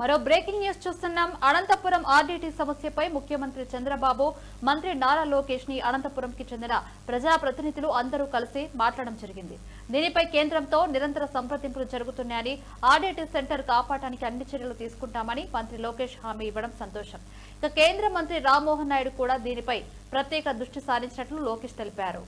మరో breaking news చూస్తున్నాం. Anantapuram RDT సమస్యపై ముఖ్యమంత్రి చంద్రబాబు మంత్రి నారా లోకేష్ని అనంతపురంకి చెందిన ప్రజాప్రతినిధులు అందరూ కలిసి మాట్లాడడం జరిగింది. దీనిపై కేంద్రంతో నిరంతర సంప్రదింపులు జరుగుతున్నాయని ఆర్డీటీ సెంటర్ కాపాడటానికి అన్ని చర్యలు తీసుకుంటామని మంత్రి లోకేష్ హామీ ఇవ్వడం సంతోషం. ఇక కేంద్ర మంత్రి రామ్మోహన్ నాయుడు కూడా దీనిపై ప్రత్యేక దృష్టి సారించినట్లు లోకేష్ తెలిపారు.